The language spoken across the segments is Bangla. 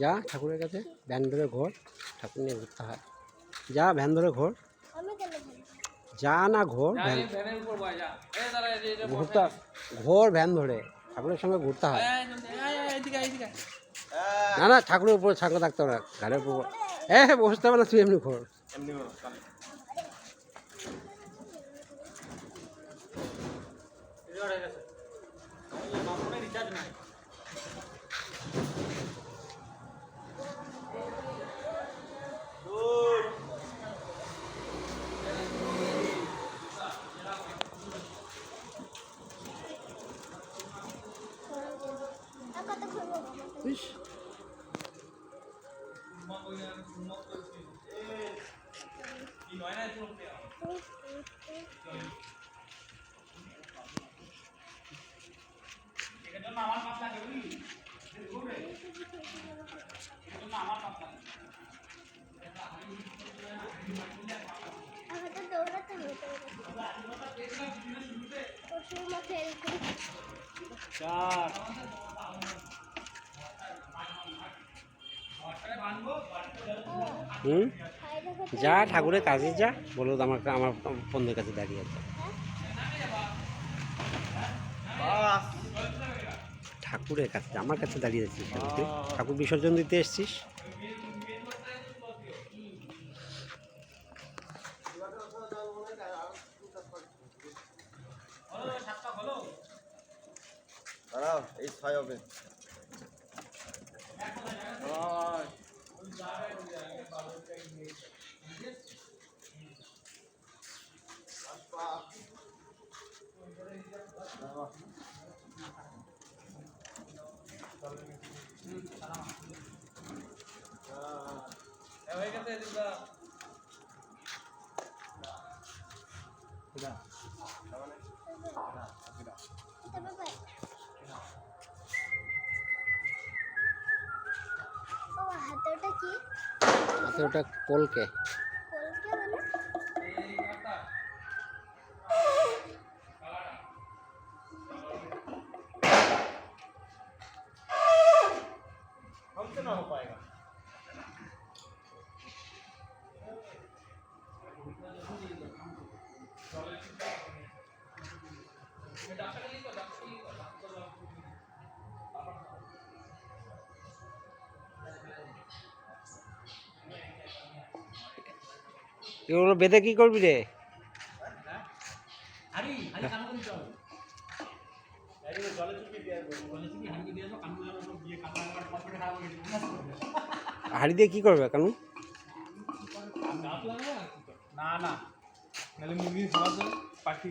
যা ঠাকুরের কাছে ভ্যান ধরে ঘোর ঠাকুর নিয়ে ঘুরতে হয়। যা ভ্যান ধরে ঘোর? যা না ঘোর ভ্যান ঘুরতে ঘোর ভ্যান ধরে। ঠাকুরের সঙ্গে ঘুরতে হয়। না না ঠাকুরের উপরে ছাঙ্গ থাকতে হবে না। ঘাড়ের উপর এ বসতে হবে না তুই এমনি ঘোর। এমনি বলব? ইস, আমাকে দৌড়াতে হবে তো। পশুর মতো এরকম হুম। যা, ঠাকুরের কাছে যা, বলো আমার আমার বন্ধুর কাছে দাঁড়িয়ে আছে ঠাকুরের কাছে, আমার কাছে দাঁড়িয়ে আছিস? ঠাকুর বিসর্জন দিতে এসছিস এই, হয়ে হাতে ওটা কলকে কলকে এগুলো বেঁধে কি করবি রে? হাড়ি দিয়ে কি করবে কানু? না না। পাখি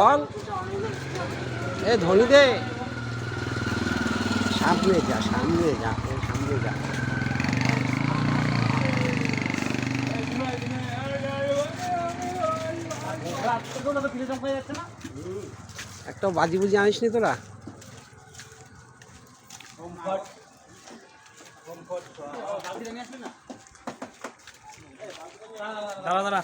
বল। এ, ধনি দে। সামনে যা সামনে যা সামনে যা। একটা বাজি বুঝি আনিস নি তোরা? দাঁড়া দাঁড়া।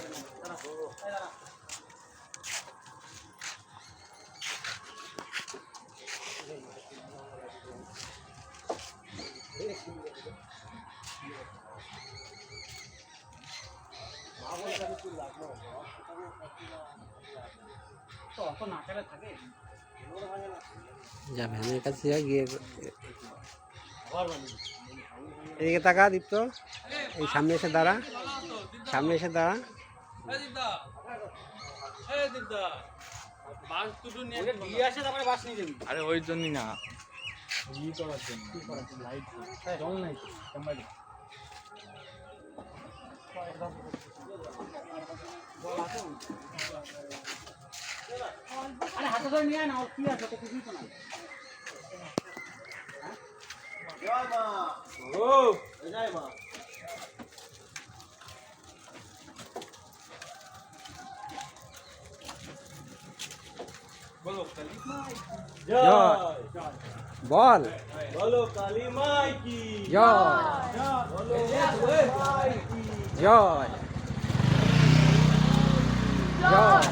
যা ভ্যানের কাছে যা গিয়ে এদিকে তাকা দীপ্ত। এই সামনে এসে দাঁড়া। সামনে এসে দাঁড়া। আরে ওই জন্যই না। লাইট আরে হাতে ধরে নিয়ে না কি আছে? তো কিছুই তো না জয় মা ও জয় মা বলো কালি জয়। বল বলো কালী মাই কি? জয় জয়। জয়।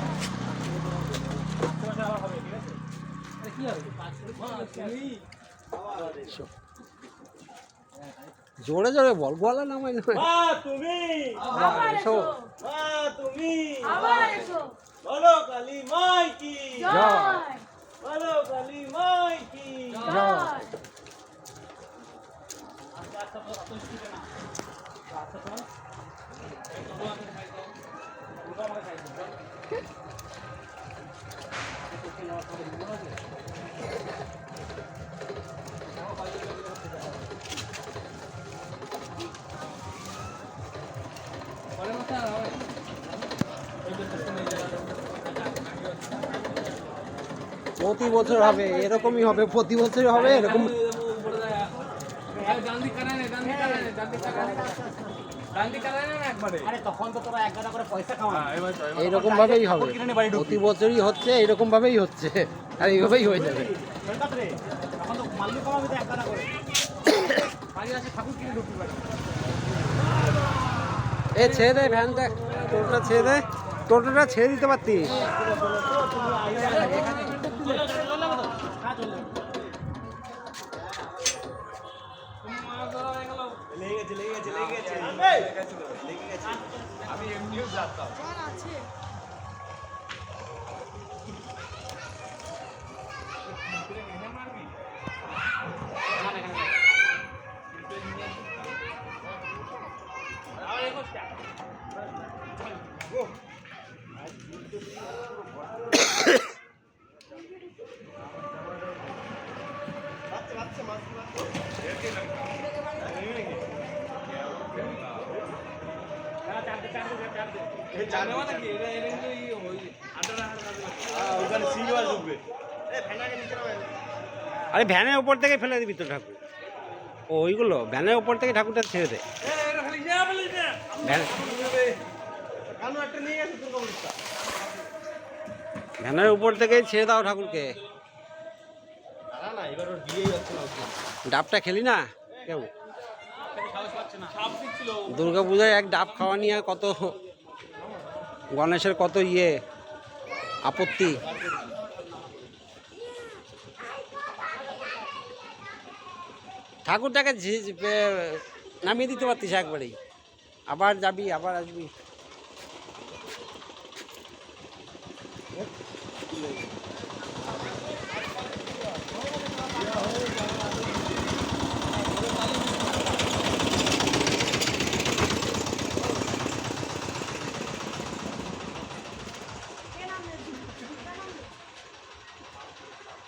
জোরে জোরে বল গলা নামাই নয় তুমি। এসো। মা তুমি। আবার এসো। বলো কালী মাই কি? জয়। বলো কালী মাই কি? জয়। প্রতি বছর হবে এরকমই হবে প্রতি বছরই হবে এরকম গান্ধী কানায় না গান্ধী কানায় না গান্ধী কানায় না গান্ধী কানায় না একবারে আরে তখন তো তোরা এক গাদা করে পয়সা কামা হ্যাঁ এইরকম ভাবেই হবে প্রতি বছরই হচ্ছে এরকম ভাবেই হচ্ছে। আর এইভাবেই হয়ে যাবে। এ ছেড়ে দে ভ্যানটা টোটোটা ছেড়ে দে। টোটোটা ছেড়ে দিতে পারতিস। লেগে গেছে লেগে গেছে লেগে গেছে। লেগে গেছে আমি এমনিও যাতাম আরে ভ্যানের উপর থেকে ফেলে দিবি তো ঠাকুর। ও ওইগুলো ভ্যানের উপর থেকে ঠাকুরটা ছেড়ে দে। এই এটা খালি যা বলি না ভ্যান একটা নিয়ে গেছে ভ্যানের উপর থেকে ছেড়ে দাও ঠাকুরকে। ডাবটা খেলি না? কেউ দুর্গা পূজায় এক ডাব খাওয়া নিয়ে কত গণেশের কত ইয়ে আপত্তি? ঠাকুরটাকে নামিয়ে দিতে পারতিস একবারেই। আবার যাবি, আবার আসবি।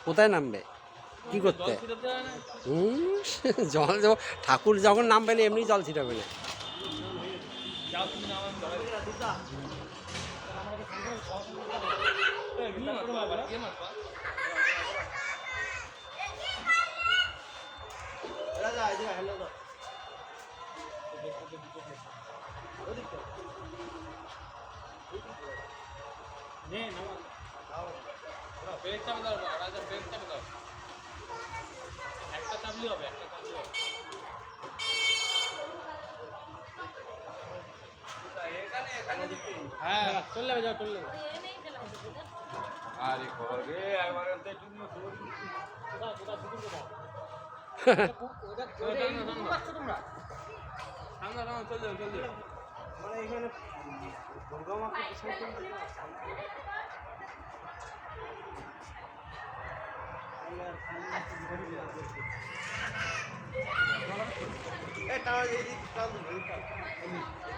কোথায় নামবে? কি করতে? জল ঠাকুর যখন নামবে না এমনি জল ছিটাবে না। নাম আমি ধরে রাজা এই যে হ্যালো দাও ব্রেক চাপে দাও রাজা ব্রেক চাপে দাও একটা চাপলি হবে একটা চাপলি হবে হ্যাঁ চলে যাবে যাও চলে যাবে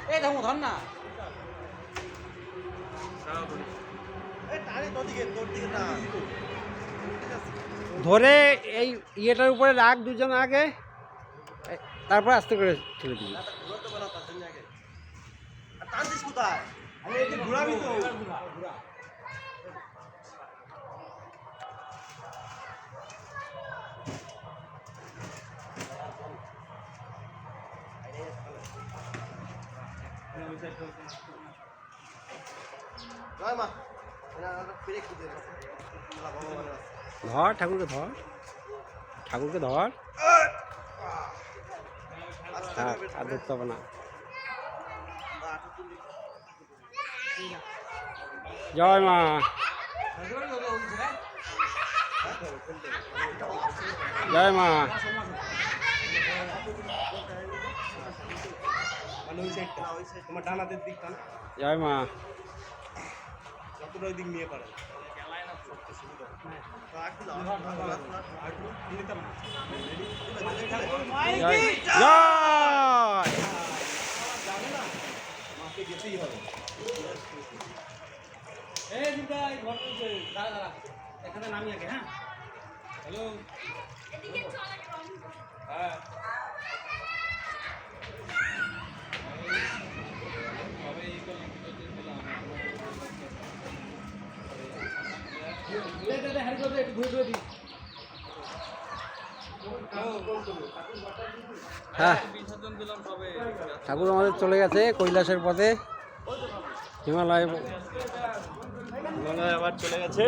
এই ধমু ধর না। ধরে এই ইয়েটার উপরে রাখ দুজন আগে এই, তারপর আস্তে করে ছেড়ে দিবি। ঘুরাতে পারা ধর ঠাকুরকে ধর। ঠাকুরকে ধর। আর ধরতে হবে না। জয় মা। জয় মা। মানে জয় মা। যতটা দিক নিয়ে পারে। এখানে নামি আগে হ্যাঁ হ্যালো হ্যাঁ তবে এই করলাম তোদের দিলাম দে দে দে হ্যারি করে দে একটু ঘুরে ঘুরে দিই হ্যাঁ। ঠাকুর আমাদের চলে গেছে কৈলাসের পথে। হিমালয় হিমালয় আবার চলে গেছে।